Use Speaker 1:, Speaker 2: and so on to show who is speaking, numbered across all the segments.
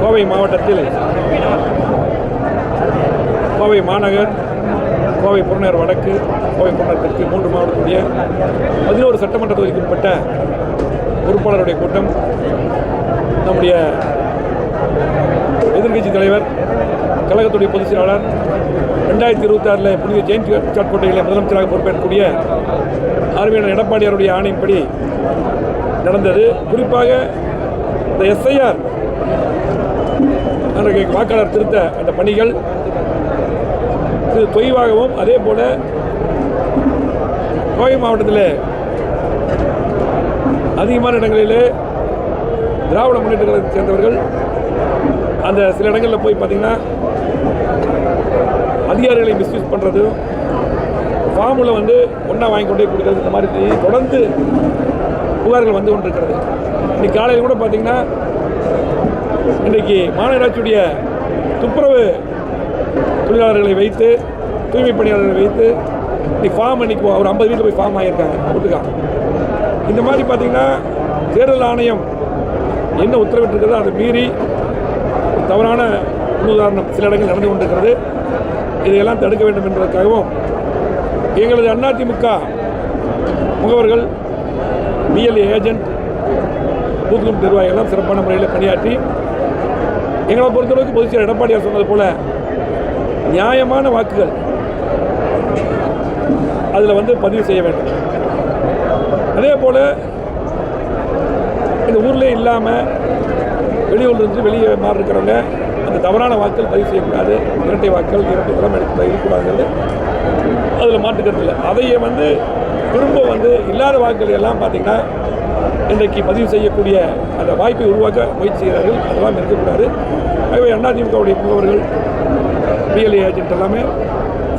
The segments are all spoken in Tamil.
Speaker 1: கோவை மாவட்டத்தில் கோவை மாநகர் கோவை புறநகர் வடக்கு கோவை புறநகர் தெற்கு மூன்று மாவட்டத்துடைய பதினோரு சட்டமன்ற தொகுதிக்கு உட்பட்ட பொறுப்பாளருடைய கூட்டம் நம்முடைய எதிர்கட்சி தலைவர் கழகத்துடைய பொதுச் செயலாளர் ரெண்டாயிரத்தி இருபத்தி ஆறில் புனித ஜெயந்தி சாட்கோட்டையில் முதலமைச்சராக பொறுப்பேற்கக்கூடிய ஆர்வீனர் எடப்பாடியாருடைய ஆணையின்படி நடந்தது. குறிப்பாக இந்த எஸ்ஐஆர் அன்றைக்கு வாக்காளர் திருத்த அந்த பணிகள் இது தொய்வாகவும் அதே போல கோவை மாவட்டத்தில் அதிகமான இடங்களிலே திராவிட முன்னேற்ற கழகத்தை சேர்ந்தவர்கள் அந்த சில இடங்களில் போய் பார்த்தீங்கன்னா அதிகாரிகளை மிஸ்யூஸ் பண்ணுறதும் ஃபார்மில் வந்து ஒன்றா வாங்கி கொண்டே கொடுக்குறது இந்த மாதிரி தொடர்ந்து புகார்கள் வந்து கொண்டிருக்கிறது. இன்னைக்கு காலையில் கூட பார்த்தீங்கன்னா இன்றைக்கு மாநகராட்சியுடைய துப்புரவு தொழிலாளர்களை வைத்து தூய்மை பணியாளர்களை வைத்து இன்னைக்கு ஃபார்ம் அன்றைக்கி ஒரு ஐம்பது வீட்டில் போய் ஃபார்ம் ஆகியிருக்காங்க ஒட்டுக்கா இந்த மாதிரி பார்த்திங்கன்னா தேர்தல் ஆணையம் என்ன உத்தரவிட்டிருக்கிறதோ அதை மீறி தவறான முன்னுதாரணம் சில இடங்கள் நடந்து கொண்டிருக்கிறது. இதையெல்லாம் தடுக்க வேண்டும் என்பதற்காகவும் எங்களது அதிமுக முகவர்கள் பிஎல்ஏ ஏஜென்ட் பூத் நிர்வாகிகள் சிறப்பான முறையில் பணியாற்றி எங்களை பொறுத்தளவுக்கு பொதுச் செயலர் எடப்பாடியார் சொன்னது போல நியாயமான வாக்குகள் அதில் வந்து பதிவு செய்ய வேண்டும். அதே போல் இந்த ஊர்லேயே இல்லாமல் வெளியூர்லேருந்து வெளியே மாறி இருக்கிறவங்க அந்த தவறான வாக்கள் பதிவு செய்யக்கூடாது. இரட்டை வாக்கள் இரட்டை தரம் எடுக்க இருக்கக்கூடாதுங்கிறது அதில் மாட்டுக்கிறது இல்லை. அதையே வந்து திரும்ப வந்து இல்லாத வாக்குகள் எல்லாம் பார்த்திங்கன்னா இன்றைக்கு பதிவு செய்யக்கூடிய அந்த வாய்ப்பை உருவாக்க முயற்சி செய்கிறார்கள் அதெல்லாம் இருக்கக்கூடாது ஆகவே அதிமுகவுடைய முகவர்கள் பிஎல்ஏ ஏஜென்ட் எல்லாமே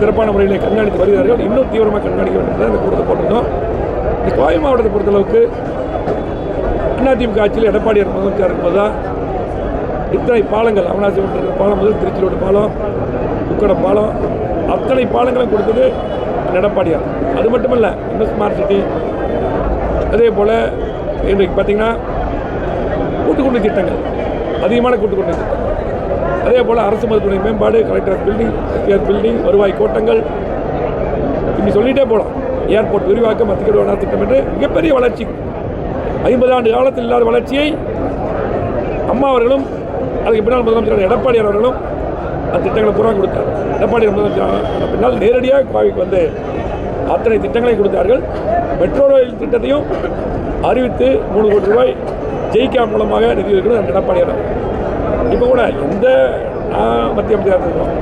Speaker 1: சிறப்பான முறையில் கண்காணித்து வருகிறார்கள். இன்னும் தீவிரமாக கண்காணிக்க வேண்டும் என்று அந்த கூட்டத்தை போட்டிருந்தோம். இந்த கோவை மாவட்டத்தை பொறுத்தளவுக்கு அதிமுக ஆட்சியில் எடப்பாடியார் முதலமைச்சர் இருக்கும்போது தான் இத்தனை பாலங்கள். அவனாசி இருக்கிற பாலம் முதல் திருச்சியோட பாலம் உக்கட பாலம் அத்தனை பாலங்களும் கொடுத்தது எடப்பாடியார். அது மட்டுமல்ல இன்னும் ஸ்மார்ட் சிட்டி அதே போல் இன்றைக்கு பார்த்தீங்கன்னா கூட்டுக்குடி திட்டங்கள் அதிகமான கூட்டுக்குடி திட்டங்கள். அதே போல் அரசு மருத்துவமனை மேம்பாடு கலெக்டர் பில்டிங் எஸ்பிஆர் பில்டிங் வருவாய் கோட்டங்கள். இப்படி சொல்லிகிட்டே போகலாம் ஏர்போர்ட் விரிவாக்கம் மத்திய வளர்ச்சி திட்டம் என்று மிகப்பெரிய வளர்ச்சி. ஐம்பது ஆண்டு காலத்தில் இல்லாத வளர்ச்சியை அம்மா அவர்களும் அதுக்கு பின்னால் முதலமைச்சர் எடப்பாடியார் அவர்களும் அந்த திட்டங்களை பூரா கொடுத்தார். எடப்பாடி முதலமைச்சர் பின்னால் நேரடியாக கோவைக்கு வந்து அத்தனை திட்டங்களையும் கொடுத்தார்கள். மெட்ரோ ரயில் திட்டத்தையும் அறிவித்து மூணு கோடி ரூபாய் ஜெய்கா மூலமாக நிதி இருக்கிறது அந்த எடப்பாடியார் இப்போ கூட எந்த நான் மத்திய அமைச்சராக இருக்கோம்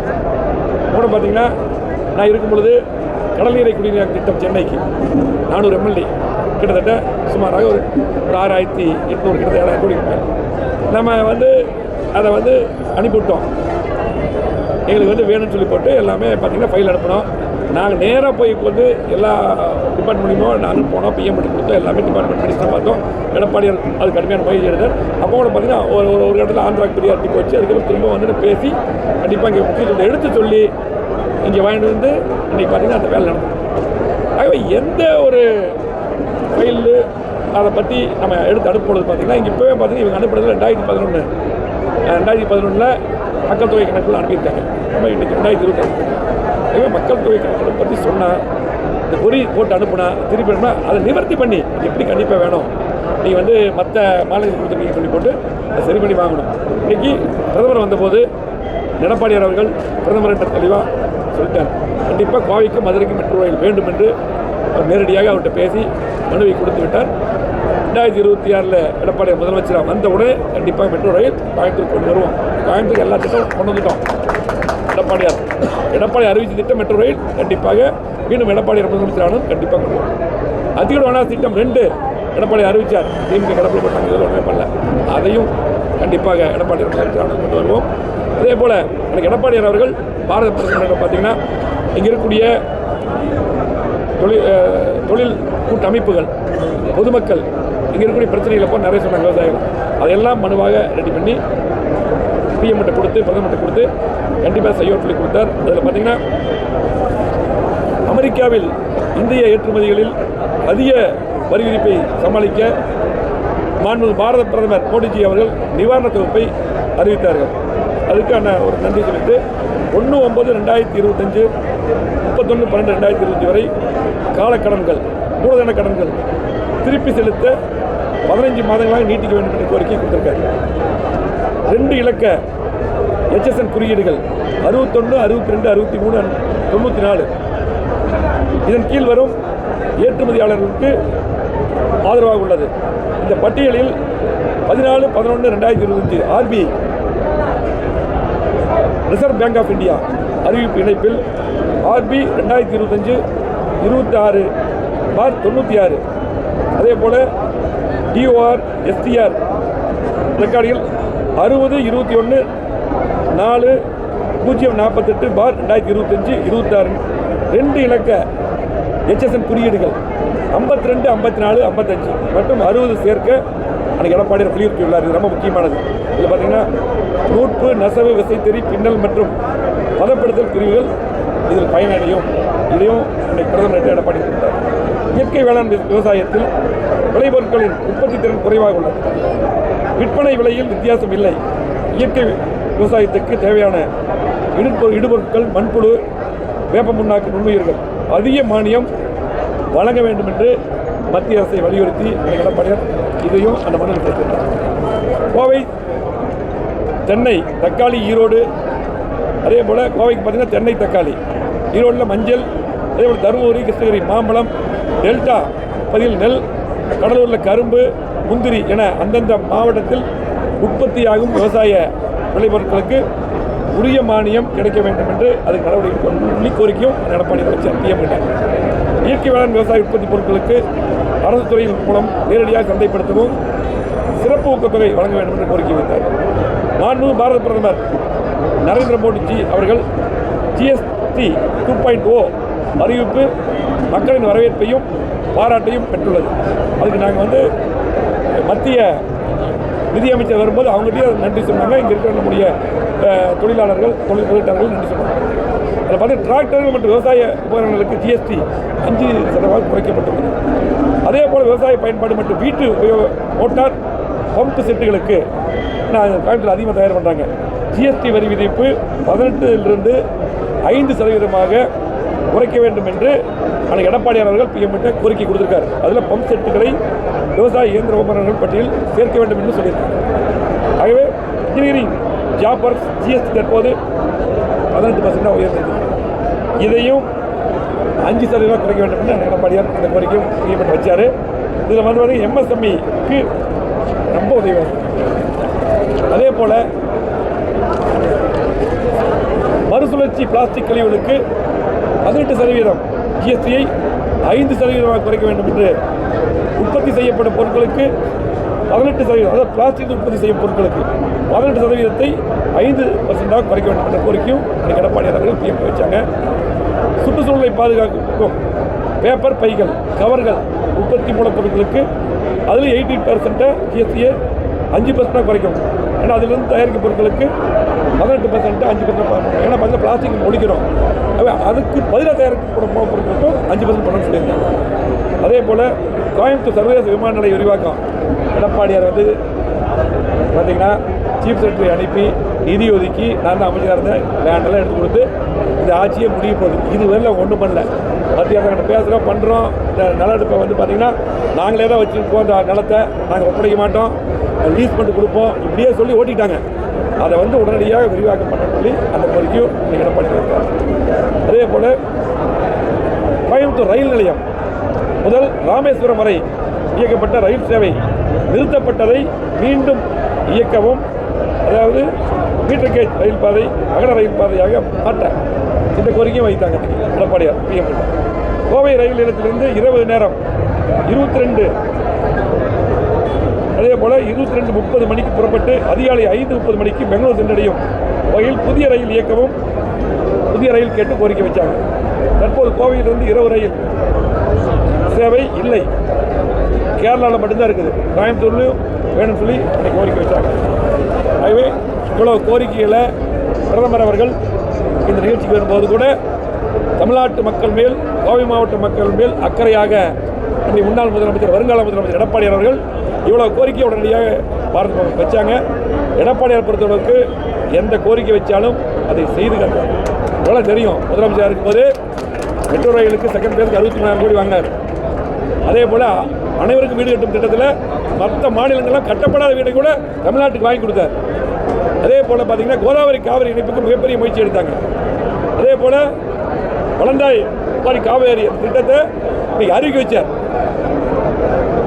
Speaker 1: கூட பார்த்தீங்கன்னா நான் இருக்கும் பொழுது கடல் நீரை குடிநீர் திட்டம் சென்னைக்கு நானூறு எம்எல்ஏ கிட்டத்தட்ட சுமாராக ஒரு ஒரு ஆறாயிரத்தி எட்நூறு கிட்டத்தட்ட ஏழாயிரம் கோடி நம்ம வந்து அதை வந்து அனுப்பிவிட்டோம். எங்களுக்கு வந்து வேணும்னு சொல்லி போட்டு எல்லாமே பார்த்திங்கன்னா ஃபைல் அனுப்பினோம். நாங்கள் நேராக போய் வந்து எல்லா டிபார்ட்மெண்ட்லையும் நாங்கள் போனோம் பிஎம் பண்ணி கொடுத்தோம் எல்லாமே டிபார்ட்மெண்ட் மினிஸ்டர் பார்த்தோம். எடப்பாடியார் அது கடுமையான முயற்சி எடுத்தார். அப்போ கூட பார்த்தீங்கன்னா ஒரு ஒரு ஒரு இடத்துல ஆந்திராக்கு பெரிய அட்டி போச்சு அதுக்கப்புறம் திரும்ப வந்து பேசி கண்டிப்பாக இங்கே முக்கியத்துவத்தை எடுத்து சொல்லி இங்கே வாங்கிட்டு வந்து இன்றைக்கி பார்த்தீங்கன்னா அந்த வேலை நடந்தது ஆகவே எந்த ஒரு ஃபைலு அதை பற்றி நம்ம எடுத்து அனுப்புறது பார்த்தீங்கன்னா இங்கே இப்போவே பார்த்தீங்கன்னா இவங்க அனுப்புறது ரெண்டாயிரத்தி பதினொன்று ரெண்டாயிரத்தி பதினொன்றில் மக்கள் தொகை கணக்கில் அனுப்பியிருக்காங்க. நம்ம இன்றைக்கி ரெண்டாயிரத்தி இருபத்தி ஆகவே மக்கள் தொகை கணக்கெடுப்பு பற்றி சொன்னால் இந்த பொறி போட்டு அனுப்புனா திருப்பி அனுப்புனா அதை நிவர்த்தி பண்ணி எப்படி கண்டிப்பாக வேணும்? நீ வந்து மற்ற மாநிலத்துக்கு கொடுத்துருக்கீங்க சொல்லி போட்டு அதை சரி பண்ணி வாங்கணும். இன்றைக்கி பிரதமர் வந்தபோது எடப்பாடியார் அவர்கள் பிரதமர் என்ற தெளிவாக சொல்லிட்டார். கண்டிப்பாக கோவைக்கும் மதுரைக்கும் மெட்ரோ ரயில் வேண்டும் என்று அவர் நேரடியாக அவர்கிட்ட பேசி மனுவை கொடுத்து விட்டார். ரெண்டாயிரத்தி இருபத்தி ஆறில் எடப்பாடி முதலமைச்சராக வந்த உடனே கண்டிப்பாக மெட்ரோ ரயில் கோயம்புத்தூர் கொண்டு வருவோம். கோயம்புத்தூர் எல்லா திட்டம் கொண்டு வந்துட்டோம். எடப்பாடியார் எடப்பாடி அறிவித்த திட்டம் மெட்ரோ ரயில் கண்டிப்பாக மீண்டும் எடப்பாடியார் முதலமைச்சரானும் கண்டிப்பாக கொண்டு வரும். வனாஸ் திட்டம் ரெண்டு எடப்பாடி அறிவித்தார் திமுக கடப்பில் போட்டாங்க இதில் ஒன்றுமே பண்ணல. அதையும் கண்டிப்பாக எடப்பாடியார் முதலமைச்சரானும் கொண்டு வருவோம். அதே போல் எனக்கு எடப்பாடியார் அவர்கள் பாரத பிரதமரிடம் பார்த்தீங்கன்னா இங்கே இருக்கக்கூடிய தொழில் தொழில் கூட்டமைப்புகள் பொதுமக்கள் இங்கே இருக்கக்கூடிய பிரச்சனைகளை போய் நிறைய சொன்னாங்க விவசாயிகள். அதையெல்லாம் மனுவாக ரெடி பண்ணி பிஎம்கிட்ட கொடுத்து பிரதமர்கிட்ட கொடுத்து கண்டிப்பாக செய்யோர் சொல்லி கொடுத்தார். அதில் பார்த்தீங்கன்னா அமெரிக்காவில் இந்திய ஏற்றுமதிகளில் அதிக வரி விதிப்பை சமாளிக்க மாண்பு பாரத பிரதமர் மோடிஜி அவர்கள் நிவாரண தொகுப்பை அறிவித்தார்கள். அதுக்கான ஒரு நன்றி சொல்லிட்டு ஒன்று ஒம்பது ரெண்டாயிரத்தி இருபத்தஞ்சு முப்பத்தொன்று பன்னெண்டு ரெண்டாயிரத்தி இருபத்தி வரை காலக்கடன்கள் மூலதன கடன்கள் திருப்பி செலுத்த பதினஞ்சு மாதங்களாக நீட்டிக்க வேண்டும் என்ற கோரிக்கை கொடுத்திருக்காரு. ரெண்டு இலக்க ஹெச்எஸ்என் குறியீடுகள் அறுபத்தொன்று அறுபத்தி ரெண்டு அறுபத்தி மூணு தொண்ணூற்றி நாலு இதன் கீழ் வரும் ஏற்றுமதியாளர்களுக்கு ஆதரவாக உள்ளது. இந்த பட்டியலில் பதினாலு பதினொன்று ரெண்டாயிரத்தி இருபத்தஞ்சு RBI reserve bank of India அறிவிப்பு இணைப்பில் ஆர்பி ரெண்டாயிரத்தி இருபத்தஞ்சு இருபத்தி ஆறு பார் தொண்ணூற்றி ஆறு அதே போல் டிஓஆர் எஸ்டிஆர் ரெக்கார்டில் அறுபது இருபத்தி ஒன்று நாலு பூஜ்ஜியம் நாற்பத்தெட்டு பார் ரெண்டாயிரத்தி இருபத்தஞ்சு இருபத்தாறு ரெண்டு இலக்க எச்எஸ்என் குறியீடுகள் ஐம்பத்தி ரெண்டு ஐம்பத்தி நாலு ஐம்பத்தஞ்சு. மற்றும் அறுபது சேர்க்க அன்றைக்கி எடப்பாடியார் வலியுறுத்தியுள்ளார் இது ரொம்ப முக்கியமானது. இதில் பார்த்தீங்கன்னா நூற்பு நெசவு விசைத்தறி பின்னல் மற்றும் பதப்படுத்தல் பிரிவுகள் இதில் பயனடையும். இதையும் அன்றைக்கு பிரதமர் எடப்பாடி கொடுத்தார். இயற்கை வேளாண் விவசாயத்தில் விளைபொருட்களின் உற்பத்தி திறன் குறைவாக உள்ளது. விற்பனை விலையில் வித்தியாசம் இல்லை. இயற்கை விவசாயத்துக்கு தேவையான இடுபொ- இடுபொருட்கள் மண்புழு வேப்ப முன்னாக்கு நுண்ணுயிர்கள் அதிக மானியம் வழங்க வேண்டும் என்று மத்திய அரசை வலியுறுத்தி அன்றைக்கு எடப்பாடியார் இதையும் அந்த மண்ணில் சேர்த்திருந்தார் கோவை தென்னை தக்காளி ஈரோடு அதே போல் கோவைக்கு பார்த்தீங்கன்னா தென்னை தக்காளி ஈரோட்டில் மஞ்சள் அதே போல் தருமபுரி கிருஷ்ணகிரி மாம்பழம் டெல்டா பகுதியில் நெல் கடலூரில் கரும்பு முந்திரி என அந்தந்த மாவட்டத்தில் உற்பத்தியாகும் விவசாய விளைபொருட்களுக்கு உரிய மானியம் கிடைக்க வேண்டும் என்று அதுக்கு நடவடிக்கை சொல்லி கோரிக்கையும் எடப்பாடி அமைச்சர் பிஎம் இயற்கை வேளாண் விவசாய உற்பத்தி பொருட்களுக்கு அரசு துறையின் மூலம் நேரடியாக சந்தைப்படுத்தவும் சிறப்பு ஊக்கத்தொகை வழங்க வேண்டும் என்று கோரிக்கை வைத்தார். மாண்பு பாரத பிரதமர் நரேந்திர மோடிஜி அவர்கள் GST two point O oh அறிவிப்பு மக்களின் வரவேற்பையும் பாராட்டையும் பெற்றுள்ளது. அதுக்கு நாங்கள் வந்து மத்திய நிதியமைச்சர் வரும்போது அவங்ககிட்டயும் நன்றி சொன்னாங்க. இங்கே இருக்கிற நம்முடைய தொழிலாளர்கள் தொழில் முதலீட்டாளர்கள் நன்றி சொன்னாங்க. அதில் பார்த்து டிராக்டர்கள் மற்றும் விவசாய உபகரணங்களுக்கு ஜிஎஸ்டி அஞ்சு சதவீதம் குறைக்கப்பட்டுள்ளது. அதே போல் விவசாய பயன்பாடு மற்றும் வீட்டு உபயோக மோட்டார் பம்பு செட்டுகளுக்கு நான் கோயம்புத்தூர் அதிகமாக தயார் பண்ணுறாங்க ஜிஎஸ்டி வரி விதிப்பு பதினெட்டிலிருந்து ஐந்து சதவீதமாக குறைக்க வேண்டும் என்று அன்னைக்கு எடப்பாடியார் அவர்கள் கோரிக்கை கொடுத்துருக்காரு. அதில் பம்ப் செட்டுகளை விவசாய இயந்திர உபகரணங்கள் பட்டியல் சேர்க்க வேண்டும் என்று சொல்லியிருக்காங்க. ஆகவே இன்ஜினியரிங் ஜாப் ஒர்க்ஸ் ஜிஎஸ்டி தற்போது பதினெட்டு பர்சன்டாக உயர்ந்தது இதையும் அஞ்சு சதவீதம் குறைக்க வேண்டும் என்று எடப்பாடியார் இந்த கோரிக்கையும் செய்யப்பட்டு வச்சார். இதில் வந்து எம்எஸ்எம்இக்கு ரொம்ப உதவியாக இருக்கும் அதே போல் மறுசுழற்சி பிளாஸ்டிக் கழிவுகளுக்கு பதினெட்டு சதவீதம் ஜிஎஸ்டியை ஐந்து சதவீதமாக குறைக்க வேண்டும் என்று உற்பத்தி செய்யப்படும் பொருட்களுக்கு பதினெட்டு சதவீதம் அதாவது பிளாஸ்டிக் உற்பத்தி செய்யும் பொருட்களுக்கு பதினெட்டு சதவீதத்தை ஐந்து பர்சன்டாக குறைக்க வேண்டும் என்ற கோரிக்கையும் அன்றைக்கு எடப்பாடி அவர்கள் பிஎம் வச்சாங்க. சுற்றுச்சூழலை பாதுகாக்கும் பேப்பர் பைகள் கவர்கள் உற்பத்தி மூலப்பொருட்களுக்கு அதில் எயிட்டி பர்சன்ட்டை ஜிஎஸ்டியை அஞ்சு பர்சன்டாக குறைக்கும். ஏன்னா அதிலிருந்து தயாரிக்கும் பொருட்களுக்கு பதினெட்டு பர்சன்ட்டு அஞ்சு பர்சன்ட் ஏன்னா பார்த்தீங்கன்னா பிளாஸ்டிக் ஒழிக்கிறோம். அதுக்கு பதிலாக தயாரிக்கப்படும் பொருட்களுக்கும் அஞ்சு பர்சன்ட் பண்ணணும்னு சொல்லியிருந்தாங்க அதே போல் கோயம்புத்தூர் சர்வதேச விமான நிலைய விரிவாக்கம். எடப்பாடியார் வந்து பார்த்தீங்கன்னா சீஃப் செக்ரட்டரி அனுப்பி நிதி ஒதுக்கி நான் தான் அமைச்சராக இருந்தேன் லேண்டெல்லாம் எடுத்து கொடுத்து இந்த ஆட்சியே முடிய போகுது. இது வரல ஒன்றும் பண்ணல. மத்திய அரசாங்கம் பேசுகிறோம் பண்ணுறோம் இந்த நிலஎடுப்பை வந்து பார்த்திங்கன்னா நாங்களே தான் வச்சுருப்போம் அந்த நிலத்தை நாங்கள் ஒப்படைக்க மாட்டோம். லீஸ் பண்ணிட்டு கொடுப்போம். இப்படியே சொல்லி ஓட்டிட்டாங்க. அதை வந்து உடனடியாக விரிவாக்கம் பண்ண சொல்லி அந்த கோரிக்கையும் இன்றைக்கி எடப்பாடி அதே போல் கோயம்புத்தூர் ரயில் நிலையம். முதல் ராமேஸ்வரம் வரை இயக்கப்பட்ட ரயில் சேவை நிறுத்தப்பட்டதை மீண்டும் இயக்கவும் அதாவது மீட்டர் கேஜ் ரயில் பாதை அகல ரயில் பாதையாக மாற்ற இந்த கோரிக்கையும் வைத்தாங்க. எடப்பாடியார் பிஎம் கோவை ரயில் நிலையத்திலிருந்து இருபது நேரம் இருபத்தி ரெண்டு அதே போல் இருபத்தி ரெண்டு முப்பது மணிக்கு புறப்பட்டு அதிகாலை ஐந்து முப்பது மணிக்கு பெங்களூர் சென்றடையும் வகையில் புதிய ரயில் இயக்கவும் புதிய ரயில் கேட்டு கோரிக்கை வச்சாங்க. தற்போது கோவையிலிருந்து இரவு ரயில் சேவை இல்லை. கேரளாவில் மட்டும்தான் இருக்குது. கோயம்புத்தூர்லையும் வேணும்னு சொல்லி அன்னைக்கு கோரிக்கை வச்சாங்க. ஆகவே இவ்வளோ கோரிக்கைகளை பிரதமர் அவர்கள் இந்த நிகழ்ச்சிக்கு வரும்போது கூட தமிழ்நாட்டு மக்கள் மேல் கோவை மாவட்ட மக்கள் மேல் அக்கறையாக நம்முடைய முன்னாள் முதலமைச்சர் வருங்கால முதலமைச்சர் எடப்பாடி அவர்கள் இவ்வளோ கோரிக்கை உடனடியாக பாரத வச்சாங்க. எடப்பாடியார் பொறுத்தளவுக்கு எந்த கோரிக்கை வச்சாலும் அதை செய்து கட்டணும் இவ்வளோ தெரியும் முதலமைச்சர் இருக்கும்போது மெட்ரோ ரயிலுக்கு செகண்ட் பேருக்கு அறுபத்தி மூணாயிரம் கோடி வாங்கினார். அதே போல் அனைவருக்கும் வீடு கட்டும் திட்டத்தில் மற்ற மாநிலங்கள்லாம் கட்டப்படாத வீடை கூட தமிழ்நாட்டுக்கு வாங்கி கொடுத்தார். அதே போல் பார்த்தீங்கன்னா கோதாவரி காவிரி இணைப்புக்கு மிகப்பெரிய முயற்சி எடுத்தாங்க. அதே போல் வளந்தாய் மாதிரி காவேரி திட்டத்தை இன்றைக்கி அறிவிக்க வச்சார்.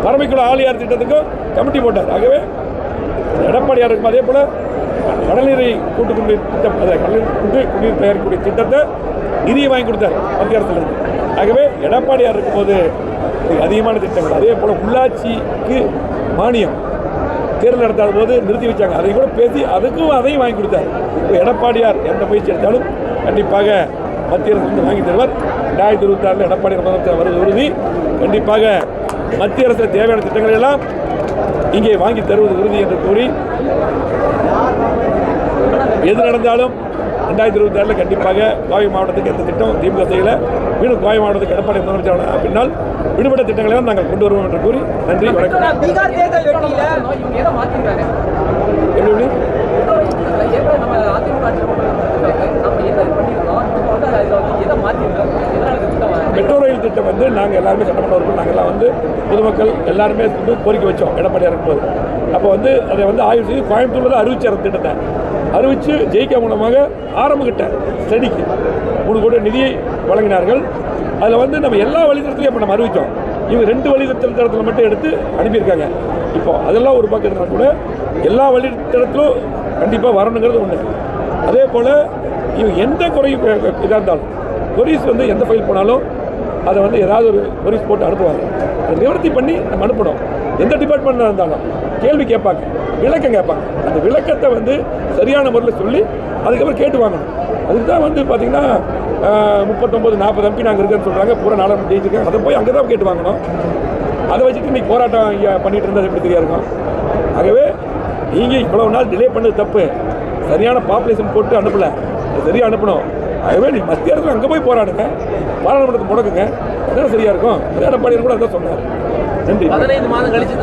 Speaker 1: பரமைக்குள ஆலியார் திட்டத்துக்கும் கமிட்டி போட்டார். ஆகவே எடப்பாடியாருக்கும் அதே போல் கடல்நீரை கூட்டு குடிநீர் திட்டம் அதை கடல் கூட்டு குடிநீர் தயாரிக்கக்கூடிய திட்டத்தை நிதியை வாங்கி கொடுத்தார் மத்திய அரசுலேருந்து ஆகவே எடப்பாடியார் இருக்கும்போது இது அதிகமான திட்டங்கள். அதே போல் உள்ளாட்சிக்கு மானியம். தேர்தல் நடத்தாத போது நிறுத்தி வச்சாங்க. அதை கூட பேசி அதுக்கும் அதையும் வாங்கி கொடுத்தார். இப்போ எடப்பாடியார் எந்த முயற்சி எடுத்தாலும் கண்டிப்பாக மத்திய அரசு வந்து வாங்கி தருவார். ரெண்டாயிரத்தி இருபத்தி ஆறில் எடப்பாடி முதலமைச்சர் வருவது உறுதி. கண்டிப்பாக மத்திய அரசு தேவையான திட்டங்களை எல்லாம் இங்கே வாங்கி தருவது உறுதி என்று கூறி எது நடந்தாலும் ரெண்டாயிரத்தி இருபத்தி ஆறில் கண்டிப்பாக கோவை மாவட்டத்துக்கு எந்த திட்டம் திமுக செய்யல. மீண்டும் கோவை மாவட்டத்துக்கு எடப்பாடி முதலமைச்சர் பின்னால் விடுபட்ட திட்டங்களை எல்லாம் நாங்கள் கொண்டு வருவோம் என்று கூறி நன்றி வணக்கம். எப்படி மெட்ரோ ரயில் திட்டம் வந்து நாங்கள் எல்லாருமே சட்டமன்ற உறுப்பினர் நாங்கள்லாம் வந்து பொதுமக்கள் எல்லாருமே வந்து கோரிக்கை வச்சோம் எடப்பாடியார் இருக்கும்போது அப்போ வந்து அதை வந்து ஆய்வு செய்து கோயம்புத்தூரில் தான் அறிவிச்சார் திட்டத்தை. அறிவித்து ஜெயிக்க மூலமாக ஆரம்பக்கிட்ட ஸ்டடிக்கு மூணு கோடி நிதியை வழங்கினார்கள். அதில் வந்து நம்ம எல்லா வழித்தடத்துலையும் இப்போ நம்ம அறிவித்தோம் இவங்க ரெண்டு வழித்தடத்தில் மட்டும் எடுத்து அனுப்பியிருக்காங்க. இப்போ அதெல்லாம் ஒரு பக்கம் இருந்தால் கூட எல்லா வழித்தடத்திலும் கண்டிப்பாக வரணுங்கிறது ஒன்று அதே போல் இவங்க எந்த குறையும் இதாக இருந்தாலும் கொரிஸ் வந்து எந்த ஃபைல் போனாலும் அதை வந்து ஏதாவது ஒரு கொரிஸ் போட்டு அனுப்புவாங்க. அதை நிவர்த்தி பண்ணி நம்ம அனுப்பணும். எந்த டிபார்ட்மெண்ட்டில் இருந்தாலும் கேள்வி கேட்பாங்க விளக்கம் கேட்பாங்க. அந்த விளக்கத்தை வந்து சரியான முறையில் சொல்லி அதுக்கப்புறம் கேட்டு வாங்கணும். அதுக்கு தான் வந்து பார்த்திங்கன்னா முப்பத்தொம்பது நாற்பது எம்பி நாங்கள் இருக்கேன்னு சொல்கிறாங்க பூரா நாளாக ஜெயிச்சிருக்காங்க. அதை போய் அங்கே தான் கேட்டு வாங்கணும். அதை வச்சுட்டு இன்றைக்கி போராட்டம் இங்கே பண்ணிகிட்டு இருந்தது எப்படி தெரியா இருக்கும்? ஆகவே நீங்கள் இவ்வளோ நாள் டிலே பண்ணது தப்பு. சரியான பாப்புலேஷன் போட்டு அனுப்பலை. சரியாக அனுப்பணும். ஆகவே நீ மத்திய அரசு அங்கே போய் போராடுங்க. பாராளுமன்றத்தை முடக்குங்க. அதான் சரியாக இருக்கும். எடப்பாடியார் கூட அதான் சொன்னார். நன்றி
Speaker 2: பதினைந்து மாதம் கழிச்சு